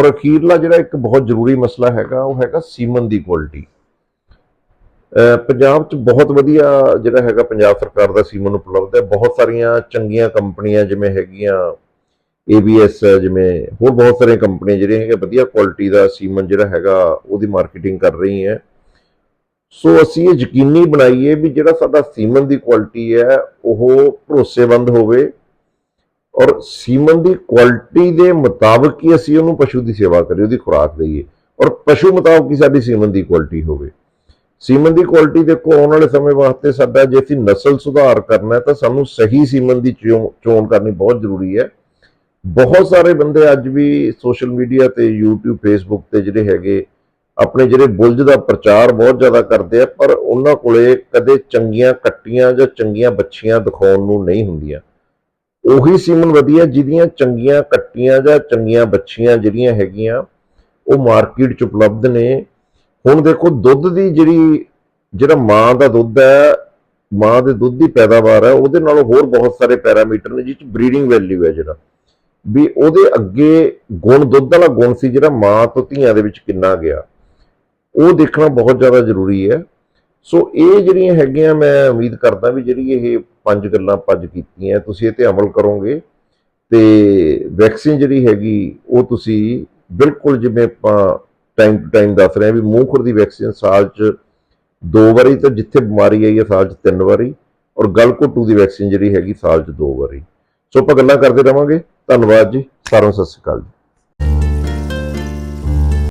ਔਰ ਅਖੀਰਲਾ ਜਿਹੜਾ ਇੱਕ ਬਹੁਤ ਜ਼ਰੂਰੀ ਮਸਲਾ ਹੈਗਾ, ਉਹ ਹੈਗਾ ਸੀਮਨ ਦੀ ਕੁਆਲਿਟੀ ਪੰਜਾਬ 'ਚ ਬਹੁਤ ਵਧੀਆ ਜਿਹੜਾ ਹੈਗਾ ਪੰਜਾਬ ਸਰਕਾਰ ਦਾ ਸੀਮਨ ਉਪਲਬਧ ਹੈ। ਬਹੁਤ ਸਾਰੀਆਂ ਚੰਗੀਆਂ ਕੰਪਨੀਆਂ ਜਿਵੇਂ ਹੈਗੀਆਂ ABS ਜਿਵੇਂ ਹੋਰ ਬਹੁਤ ਸਾਰੀਆਂ ਕੰਪਨੀਆਂ ਜਿਹੜੀਆਂ ਹੈਗੀਆਂ ਵਧੀਆ ਕੁਆਲਿਟੀ ਦਾ ਸੀਮਨ ਜਿਹੜਾ ਹੈਗਾ, ਉਹਦੀ ਮਾਰਕੀਟਿੰਗ ਕਰ ਰਹੀ ਹੈ। ਸੋ ਅਸੀਂ ਇਹ ਯਕੀਨੀ ਬਣਾਈਏ ਵੀ ਜਿਹੜਾ ਸਾਡਾ ਸੀਮਨ ਦੀ ਕੁਆਲਿਟੀ ਹੈ, ਉਹ ਭਰੋਸੇਮੰਦ ਹੋਵੇ। ਔਰ ਸੀਮਨ ਦੀ ਕੁਆਲਿਟੀ ਦੇ ਮੁਤਾਬਕ ਹੀ ਅਸੀਂ ਉਹਨੂੰ ਪਸ਼ੂ ਦੀ ਸੇਵਾ ਕਰੀਏ, ਉਹਦੀ ਖੁਰਾਕ ਦਈਏ। ਔਰ ਪਸ਼ੂ ਮੁਤਾਬਕ ਹੀ ਸਾਡੀ ਸੀਮਨ ਦੀ ਕੁਆਲਿਟੀ ਹੋਵੇ। ਸੀਮਨ ਦੀ ਕੁਆਲਿਟੀ ਦੇਖੋ, ਆਉਣ ਵਾਲੇ ਸਮੇਂ ਵਾਸਤੇ ਸਾਡਾ ਜੇ ਅਸੀਂ ਨਸਲ ਸੁਧਾਰ ਕਰਨਾ ਹੈ, ਤਾਂ ਸਾਨੂੰ ਸਹੀ ਸੀਮਨ ਦੀ ਚੋਣ ਚੋਣ ਕਰਨੀ ਬਹੁਤ ਜ਼ਰੂਰੀ ਹੈ। ਬਹੁਤ ਸਾਰੇ ਬੰਦੇ ਅੱਜ ਵੀ ਸੋਸ਼ਲ ਮੀਡੀਆ ਤੇ YouTube, Facebook ਤੇ ਜਿਹੜੇ ਹੈਗੇ, ਆਪਣੇ ਜਿਹੜੇ ਬੁਲਜ ਦਾ ਪ੍ਰਚਾਰ ਬਹੁਤ ਜ਼ਿਆਦਾ ਕਰਦੇ ਆ, ਪਰ ਉਹਨਾਂ ਕੋਲੇ ਕਦੇ ਚੰਗੀਆਂ ਕੱਟੀਆਂ ਜਾਂ ਚੰਗੀਆਂ ਬੱਚੀਆਂ ਦਿਖਾਉਣ ਨੂੰ ਨਹੀਂ ਹੁੰਦੀਆਂ। ਉਹੀ ਸੀਮਨ ਵਧੀਆ ਜਿਹਦੀਆਂ ਚੰਗੀਆਂ ਕੱਟੀਆਂ ਜਾਂ ਚੰਗੀਆਂ ਬੱਚੀਆਂ ਜਿਹੜੀਆਂ ਹੈਗੀਆਂ, ਉਹ ਮਾਰਕੀਟ 'ਚ ਉਪਲਬਧ ਨੇ। ਹੁਣ ਦੇਖੋ, ਦੁੱਧ ਦੀ ਜਿਹੜੀ, ਜਿਹੜਾ ਮਾਂ ਦਾ ਦੁੱਧ ਹੈ, ਮਾਂ ਦੇ ਦੁੱਧ ਦੀ ਪੈਦਾਵਾਰ ਹੈ, ਉਹਦੇ ਨਾਲੋਂ ਹੋਰ ਬਹੁਤ ਸਾਰੇ ਪੈਰਾਮੀਟਰ ਨੇ ਜਿਸ 'ਚ ਬਰੀਡਿੰਗ ਵੈਲਿਊ ਹੈ ਜਿਹੜਾ। ਵੀ ਉਹਦੇ ਅੱਗੇ ਗੁਣ, ਦੁੱਧ ਵਾਲਾ ਗੁਣ ਸੀ ਜਿਹੜਾ ਮਾਂ ਤੋਂ ਧੀਆਂ ਦੇ ਵਿੱਚ ਕਿੰਨਾ ਗਿਆ। ਉਹ ਦੇਖਣਾ ਬਹੁਤ ਜ਼ਿਆਦਾ ਜ਼ਰੂਰੀ ਹੈ। ਸੋ ਇਹ ਜਿਹੜੀਆਂ ਹੈਗੀਆਂ, ਮੈਂ ਉਮੀਦ ਕਰਦਾ ਵੀ ਜਿਹੜੀ ਇਹ ਪੰਜ ਗੱਲਾਂ ਪੰਜ ਕੀਤੀਆਂ, ਤੁਸੀਂ ਇਹ ਤੇ ਅਮਲ ਕਰੋਗੇ ਤੇ ਵੈਕਸੀਨ ਜਿਹੜੀ ਹੈਗੀ, ਉਹ ਤੁਸੀਂ ਬਿਲਕੁਲ ਜਿਵੇਂ ਆਪਾਂ ਟਾਈਮ ਟੂ ਟਾਈਮ ਦੱਸ ਰਹੇ ਹਾਂ ਵੀ ਮੂੰਹ ਖੁਰ ਦੀ ਵੈਕਸੀਨ ਸਾਲ 'ਚ ਦੋ ਵਾਰੀ ਤਾਂ ਜਿੱਥੇ ਬਿਮਾਰੀ ਆਈ ਹੈ ਸਾਲ 'ਚ ਤਿੰਨ ਵਾਰੀ ਔਰ ਗਲਘੋਟੂ ਦੀ ਵੈਕਸੀਨ ਜਿਹੜੀ ਹੈਗੀ ਸਾਲ 'ਚ ਦੋ ਵਾਰੀ। ਸੋ ਆਪਾਂ ਗੱਲਾਂ ਕਰਦੇ ਰਵਾਂਗੇ। ਧੰਨਵਾਦ ਜੀ। ਸਾਰਿਆਂ ਨੂੰ ਸਤਿ ਸ਼੍ਰੀ ਅਕਾਲ ਜੀ।